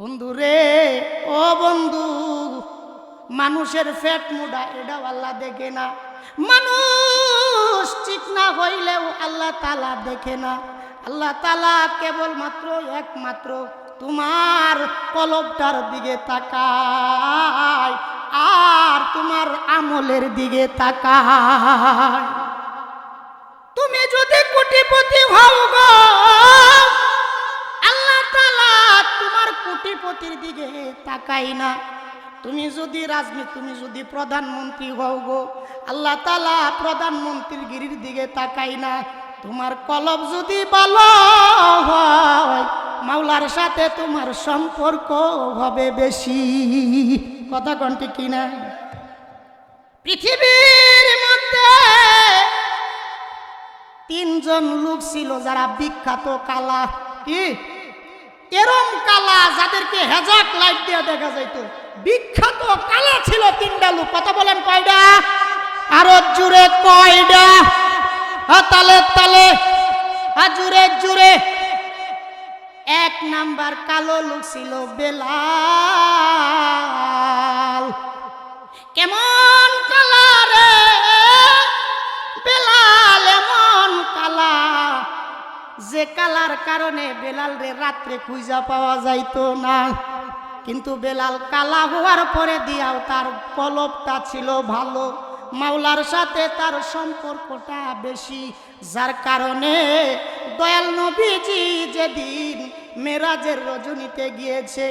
বন্ধু রে, ও বন্ধু, মানুষের ফ্যাট মুডা এটা আল্লাহ দেখে না। মানুষ ঠিক না হইলেও আল্লাহ তালা দেখে না। আল্লাহ তালা কেবলমাত্র একমাত্র তোমার কলবটার দিকে তাকায় আর তোমার আমলের দিকে তাকায়। তুমি যদি কোটিপতি হও গো কোটিপতির দিকে তাকাই না। তুমি যদি রাজনীতি তুমি যদি প্রধানমন্ত্রী হও গো, আল্লাহ তালা প্রধানমন্ত্রীর গিরির দিকে তাকাই না। তোমার কলব যদি ভালো হয়, মাওলার সাথে তোমার সম্পর্ক হবে বেশি। কথা কন্টি কিনা পৃথিবীর মধ্যে তিনজন লোক ছিল যারা বিখ্যাত কালা। কি? কালা যাদেরকে হেজাক লাইট দেখা বিখ্যাত কালা ছিল বলেন আরও জুড়ে তালে তালে। জুড়ে জুড়ে। এক নাম্বার কালো লোক ছিল বেলাল। কেমন কালা রে? বেলাল। যে কালার কারণে বেলাল রে রাত্রে খুঁজা পাওয়া যাইতো না। কিন্তু বেলাল কালা হওয়ার পরে দিয়াও তার কলবটা ছিল ভালো। মাওলার সাথে তার সম্পর্কটা বেশি। যার কারণে দয়াল নবীজি যেদিন মেরাজের রজনীতে গিয়েছে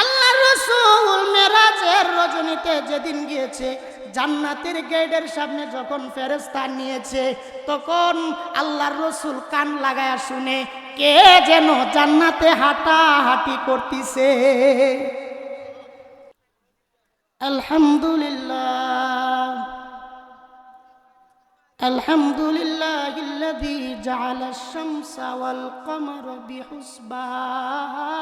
আল্লাহ রসুল মেরাজের রজনীতে যেদিন গিয়েছে জান্নাতের গেটের সামনে যখন ফেরেস্তা নিয়েছে তখন আল্লাহর রসুল কান লাগায়া শুনে কে যেন জান্নাতে হাঁটা হাঁটি করতেছে আলহামদুলিল্লাহ الحمد لله الذي جعل الشمس والقمر بحسبان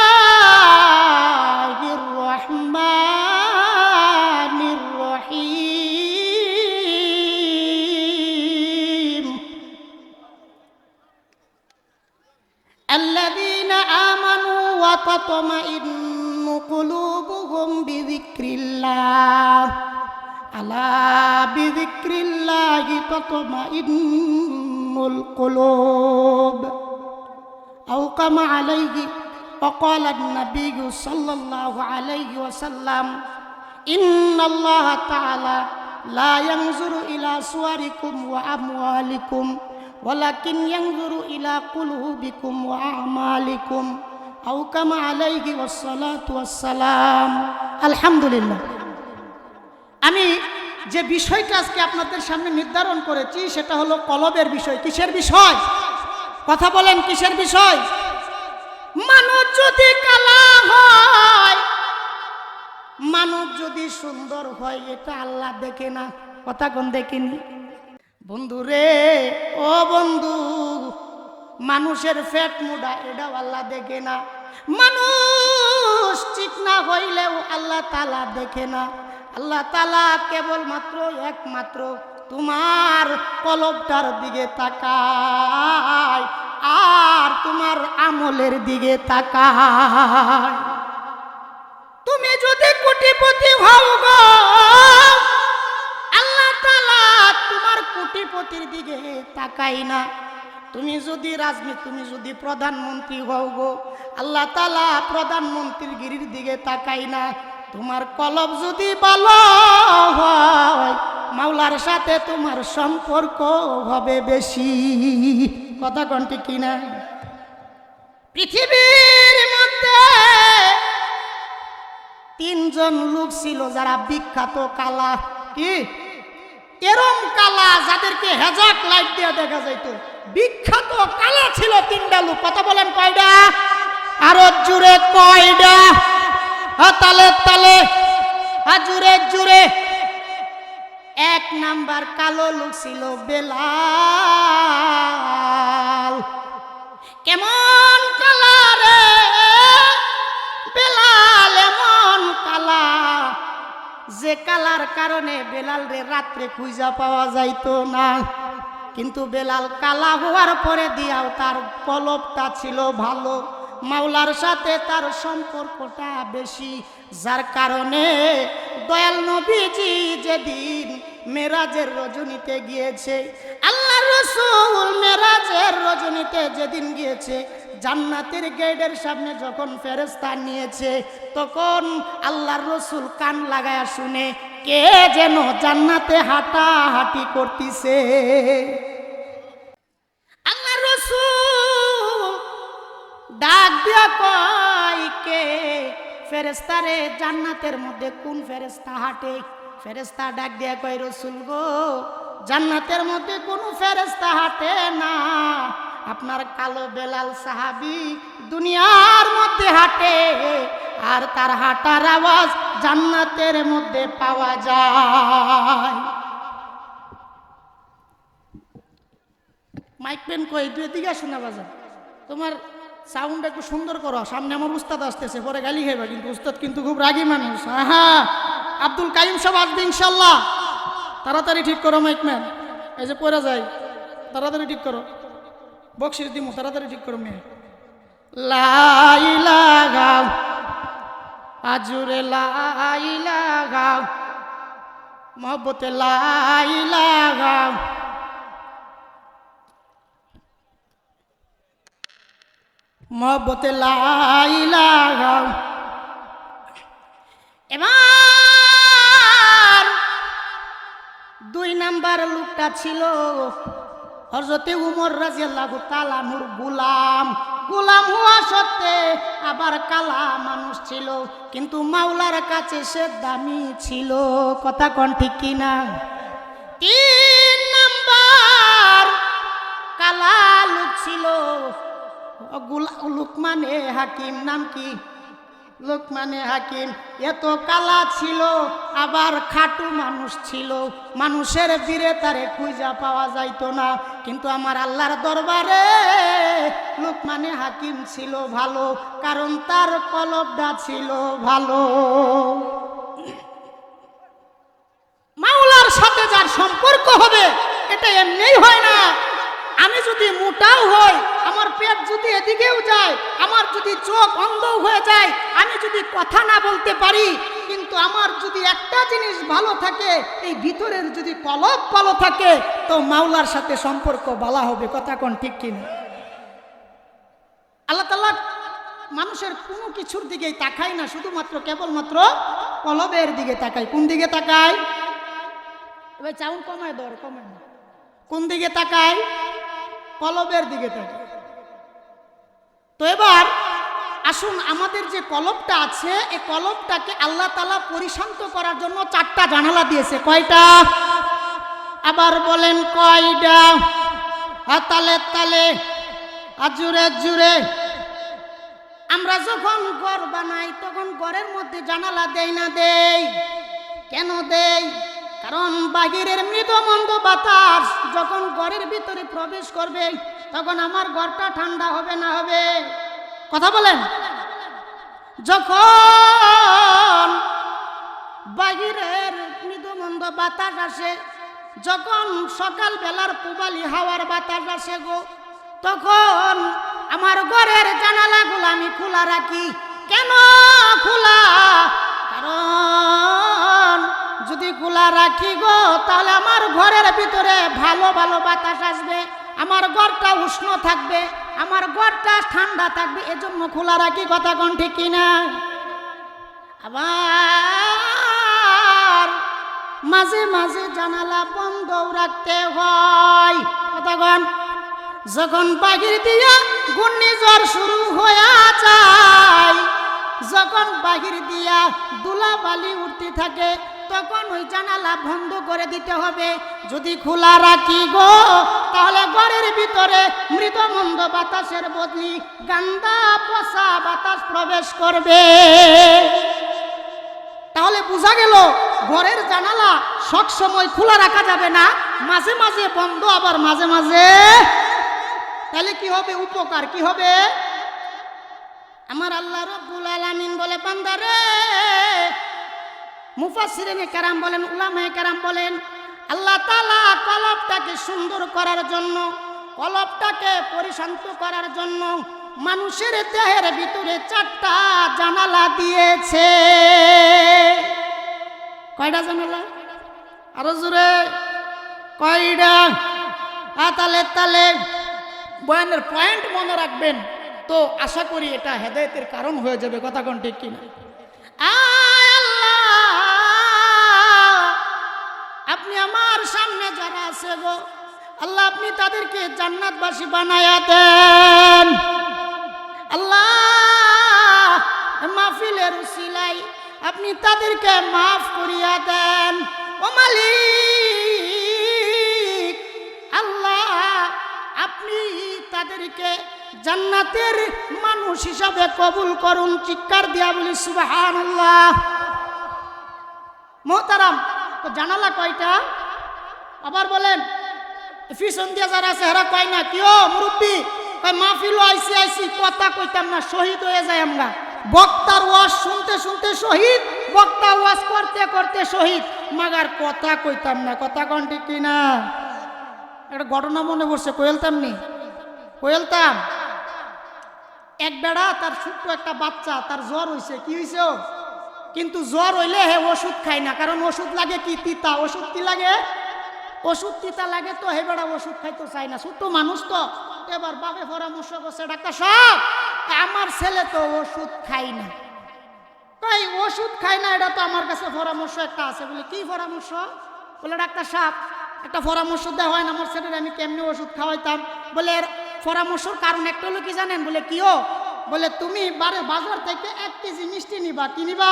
وتطمئن قلوبهم بذكر الله. ألا بذكر الله تطمئن القلوب. أو كما عليه وقال النبي صلى الله عليه وسلم إن الله تعالى لا ينظر إلى صوركم وأموالكم ولكن ينظر إلى قلوبكم وأعمالكم. আউকামা আলহামদুলিল্লাহ। আমি যে বিষয়টা আজকে আপনাদের সামনে নির্ধারণ করেছি, সেটা হলো কলবের বিষয়। কিসের বিষয়? কথা বলেন, কিসের বিষয়? মানুষ যদি কালা হয়, মানুষ যদি সুন্দর হয়, এটা আল্লাহ দেখে না। কথা কোন দেখেনি? বন্ধুরে, ও বন্ধু মানুষের ফ্যাট মুডা, এটাও আল্লাহ দেখে না। মানুষ ঠিক না হইলেও আল্লাহ তালা দেখে না। আল্লাহ তালা কেবলমাত্র, একমাত্র তোমার কলবটার দিকে তাকায় আর তোমার আমলের দিকে তাকায়। তুমি যদি কোটিপতি হও গো, আল্লাহ তালা তোমার কোটিপতির দিকে তাকাই না। তুমি যদি রাজনীতি, তুমি যদি প্রধানমন্ত্রী হও গো, আল্লাহ তালা প্রধানমন্ত্রীর গিরির দিকে তাকাই না। তোমার কলব যদি ভালো হয়, মাওলার সাথে তোমার সম্পর্ক হবে বেশি। কথা কন্টি কিনা? পৃথিবীর মধ্যে তিনজন লোক ছিল যারা বিখ্যাত কালা। কি? এরম কালা যাদেরকে হেজাক লাইট দিয়ে দেখা যাইত। বিখ্যাত কালা ছিল তিনটা লোক। কথা বলেন কয়টা? আরও জুড়ে কয়টা? হা, তালে তালে। জুড়ে জুড়ে। এক নাম্বার কালো লোক ছিল বেলাল। কেমন কালা রে? বেলাল এমন কালা। যে কালার কারণে বেলাল রে রাত্রে খুঁজা পাওয়া যাইতো না। কিন্তু বেলাল কালা হওয়ার পরে দিয়াও তার কলবটা ছিল ভালো। মাওলার সাথে তার সম্পর্কটা বেশি। যার কারণে দয়াল নবীজি যেদিন মেরাজের রজনীতে গিয়েছে আল্লাহ রসুল মেরাজের রজনীতে যেদিন গিয়েছে, জান্নাতের গেটের সামনে যখন ফেরেস্তা নিয়েছে, তখন আল্লাহর রসুল কান লাগায়া শুনে কে যেন জান্নাতে হাঁটা হাঁটি করতেছে? আল্লাহ রসুল ডাক দিয়া কয়, কে ফেরেস্তারে জান্নাতের মধ্যে কোন ফেরেস্তা হাঁটে? ফেরেস্তা ডাক দিয়া কয়, রসুল গো, জান্নাতের মধ্যে কোনো ফেরেস্তা হাঁটে না। আপনার কালো বেলাল সাহাবি দুনিয়ার মধ্যে হাঁটে, আর তার হাঁটার আওয়াজ জান্নাতের মধ্যে পাওয়া যায়। মাইক পেন কই? তুই এদিকে শোনা বাজার তোমার সাউন্ড একটু সুন্দর করো। সামনে আমার উস্তাদ আসতেছে, পরে গালি খাইবা, কিন্তু উস্তাদ কিন্তু খুব রাগী মানুষ। হ্যাঁ আব্দুল কাইম সব আসবে ইনশাল্লাহ তাড়াতাড়ি ঠিক করো, মাইক ম্যান। এই যে পড়ে যাই তাড়াতাড়ি ঠিক করো। বক্সির দিমু, তাড়াতাড়ি ঠিক করো, মেয়ে। লাই লাগাও আজুরে লাই লাগাও মহব্বতে লাই লাগাও মহব্বতে লাই লাগাও এবার দুই নাম্বার লোকটা ছিল হজরতে উমর রাজিয়াল্লাহু তালানুর গুলাম গুলাম হওয়া সত্ত্বে আবার কালা মানুষ ছিল, কিন্তু মাওলার কাছে সে দামি ছিল। কথা কন ঠিক কিনা তিন নাম্বার কালা লোক ছিল। লুকমানে হাকিম নাম কি? লোকমানে হাকিম, এত কালা ছিল, আবার খাটু মানুষ ছিল। মানুষের বীরে তারে খুঁজা পাওয়া যাইতো না। কিন্তু আমার আল্লাহর দরবারে লোকমানে হাকিম ছিল ভালো, কারণ তার কলবটা ছিল ভালো। মাওলার সাথে যার সম্পর্ক হবে, এটা এমনিই হয় না। আমি যদি মোটাও হই, আমার পেট যদি এদিকেও যায়, আমার যদি চোখ অন্ধও হয়ে যায়, আমি যদি কথা না বলতে পারি, কিন্তু আমার যদি একটা জিনিস ভালো থাকে, এই ভিতরের যদি কলব ভালো থাকে, তো মাওলার সাথে সম্পর্ক বলা হবে, কথা কোন ঠিক কিনা আল্লাহ তালা মানুষের কোনো কিছুর দিকেই তাকায় না, শুধুমাত্র কেবলমাত্র কলবের দিকে তাকায়। কোন দিকে তাকায়? এবার চাউন কমায়, দর কমায় না। কোন দিকে তাকায়? কলবের দিকে তাকায় তো এবার আসুন আমাদের যে কলবটা আছে এই কলবটাকে আল্লাহ তালা পরিশান্ত করার জন্য চারটা জানালা দিয়েছে। কয়টা? আবার বলেন কয়টা? তালে তালে আর জুড়ে জুড়ে। আমরা যখন ঘর বানাই, তখন ঘরের মধ্যে জানালা দেই না দেই? কেন দেই? কারণ বাহিরের মৃদমন্দ বাতাস যখন ঘরের ভিতরে প্রবেশ করবে, তখন আমার ঘরটা ঠান্ডা হবে না হবে? কথা বলেন। যখন বাহিরের মৃদমন্দ বাতাস আসে, যখন সকাল বেলার পুবালি হাওয়ার বাতাস আসে গো, তখন আমার ঘরের জানালাগুলো আমি খোলা রাখি। কেন খোলা? কারণ খোলা রাখি গো, তাহলে আমার ঘরের ভিতরে ভালো ভালো বাতাস আসবে। আমার ঘরটা উষ্ণ থাকবে, আমার ঘরটা ঠান্ডা থাকবে, এজন্য খোলা রাখি কথা কোন ঠিক কিনা? আবার মাঝে মাঝে জানালা বন্ধ রাখতে হয়। কতক্ষণ যখন বাহির দিয়া ঘূর্ণিঝড় শুরু হয়ে যায়, যখন বাহির দিয়া দুলাবালি উঠতে থাকে তখন ওই জানালা বন্ধ করে দিতে হবে। যদি খোলা রাখি গো, তাহলে ঘরের ভিতরে মৃত মন্দ বাতাসের বদলি, গান্দা পচা বাতাস প্রবেশ করবে। তাহলে বোঝা গেল, ঘরের জানালা সব সময় খোলা রাখা যাবে না, মাঝে মাঝে বন্ধ, আবার মাঝে মাঝে। তাহলে কি হবে? উপকার কি হবে? আমার আল্লাহ রব্বুল আলামিন বলে বান্দারে মুফাসসিরিনে কারাম বলেন, উলামায়ে কারাম বলেন, আল্লাহ তাআলা কলবটাকে সুন্দর করার জন্য, কলবটাকে পরিশান্ত করার জন্য মানুষের দেহের ভিতরে চারটা জানালা দিয়েছে। কয়টা জানালা? আরও জোরে। কয়টা? তালে তালে। বয়ানের পয়েন্ট মনে রাখবেন। তো আশা করি এটা হেদায়েতের কারণ হয়ে যাবে, কথা কোন ঠিক কিনা? আল্লাহ, আপনি তাদেরকে জান্নাতবাসী বানায়া দেন। আল্লাহ, মাহফিলের সিলাই আপনি তাদেরকে মাফ করিয়া দেন। ও মালিক, আল্লাহ, আপনি তাদেরকে জান্নাতের মানুষ হিসাবে কবুল করুন, চিৎকার দিয়া বলি সুবাহান আল্লাহ মোহতারাম, তো জানালা কয়টা? আবার বলেন যারা না আইসি কথা কইতাম না, শহীদ হয়ে যায় আমরা। বক্তার শুনতে শুনতে শহীদ বক্তা করতে করতে শহীদ। মাগার কথা কইতাম না, কথা ঠিক একটা ঘটনা মনে পড়ছে কোয়েলতাম নি? কোয়েলতাম এক বেড়া তার ছোট্ট একটা বাচ্চা, তার জ্বর হইছে, কি ওর? কিন্তু জ্বর হইলে হে ওষুধ খায় না, কারণ ওষুধ লাগে কি? তিতা। ওষুধ কি লাগে? ওষুধ তিতা লাগে তো, হে বেড়া ওষুধ খাইতে চাই না। ছোট্ট মানুষ তো। এবার বাপে পরামর্শ করছে, ডাক্তার সব আমার ছেলে তো ওষুধ খাই না। তাই ওষুধ খাই না, এটা তো আমার কাছে পরামর্শ একটা আছে। বলে, কি পরামর্শ? বলে, ডাক্তার সাহেব, একটা পরামর্শ দেওয়া হয় না, আমার ছেলের, আমি কেমনি ওষুধ খাওয়াইতাম? বলে, এর পরামর্শর কারণ একটা হলো কি জানেন? বলে কিও বলে, তুমি বারে বাজার থেকে এক কেজি মিষ্টি নিবা, কি নিবা?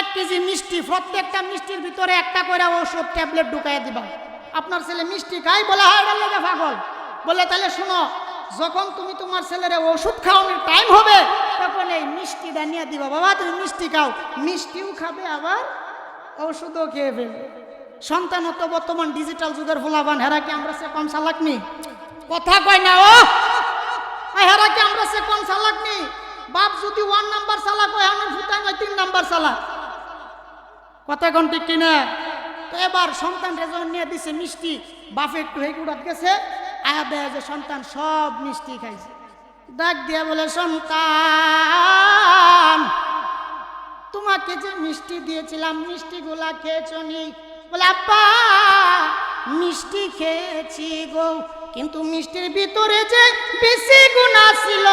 এক কেজি মিষ্টি, প্রত্যেকটা মিষ্টির ভিতরে একটা করে ওষুধ ট্যাবলেট ঢুকাই দিবা। আপনার ছেলে মিষ্টি খাই বলে হ্যাঁ লেগে পাগল। বলে তাহলে শুনো, যখন তুমি তোমার ছেলের ওষুধ খাওয়ানোর টাইম হবে, তখন এই মিষ্টিটা নিয়ে দিবা। বাবা, তুমি মিষ্টি খাও। মিষ্টিও খাবে, আবার ওষুধও খেয়ে ফেলবে। সন্তান তো বর্তমান ডিজিটাল যুগের ফোলাবান হেরা কি আমরা সে কম সালাক নি? কথা কয় না, ও! আই হেরা কি আমরা সে কম সালাক নি? বাপ যদি ওয়ান নাম্বার সালাক হয়, আমার ফুটাং হয় তিন নাম্বার সালাক কথা কোন ঠিক কিনা? তো এবার সন্তান রেজন নিয়ে দিছে মিষ্টি, বাপে একটু হেকুড়াত গেছে, আয়া দেয় যে সন্তান সব মিষ্টি খাইছে। ডাক দিয়ে বলে, সন্তান, তোমাকে যে মিষ্টি দিয়েছিলাম, মিষ্টিগুলা খেয়েছো নি? বলে, আব্বা, মিষ্টি খেয়েছি গো, কিন্তু মিষ্টির ভিতরে যে বেশি গুণা ছিল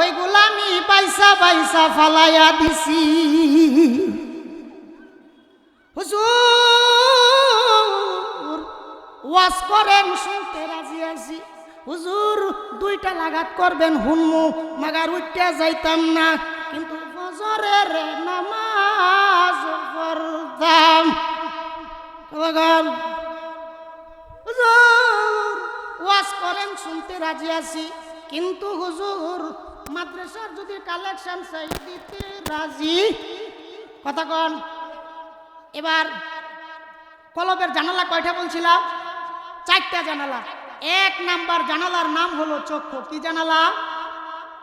ওইগুলা আমি পয়সা পয়সা ফালাইয়া দিছি। হুজুর, ওয়াজ করেন, শুনতে রাজি আছি। হুজুর, দুইটা লাগাত করবেন, হুনমু, মাগার উঠতে যাইতাম না। কিন্তু ফজরের নামাজ পড়তাম। হুজুর, ওয়াজ করেন, শুনতে রাজি আছি। কিন্তু হুজুর, মাদ্রাসার যদি কালেকশন চাই, দিতে রাজি। কথা কন। এবার কলবের জানালা কয়টা বলছিলাম চারটা জানালা। এক নাম্বার জানালার নাম হলো চক্ষু। কি জানালা?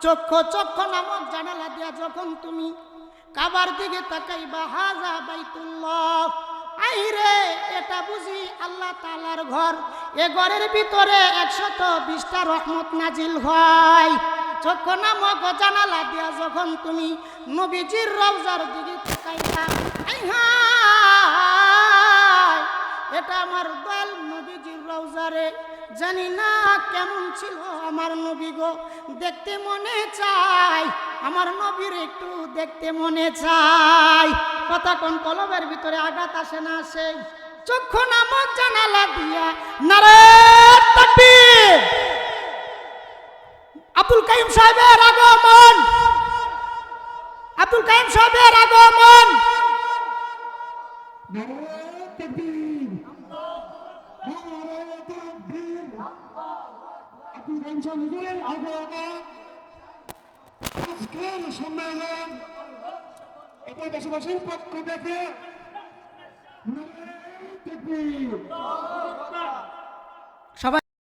চক্ষু। চক্ষু নামক জানালা দিয়া যখন তুমি কাবার দিকে তাকাইবা, হাজা বাইতুল্লাহ। আইরে, এটা বুঝি আল্লাহ তালার ঘর। এ ঘরের ভিতরে একশত বিশটা রহমত নাজিল হয়। চক্ষু নামক জানালা দিয়া যখন তুমি নবীজির রওজার দিকে তাকাইবা আই হায় এটা আমার দয়াল নবীজির কাউজারে জানি না কেমন ছিল আমার নবী গো, দেখতে মনে চাই। আমার নবীর একটু দেখতে মনে চাই। কথা কোন কলবের ভিতরে আঘাত আসে না আসে। চক্ষু নামক জানালা দিয়া নারে আব্দুল কাইম সাহেবের আগমন। আব্দুল কাইম সাহেবের আগমন। আজকের সম্মেলন এবার দেশবাসীর পক্ষ থেকে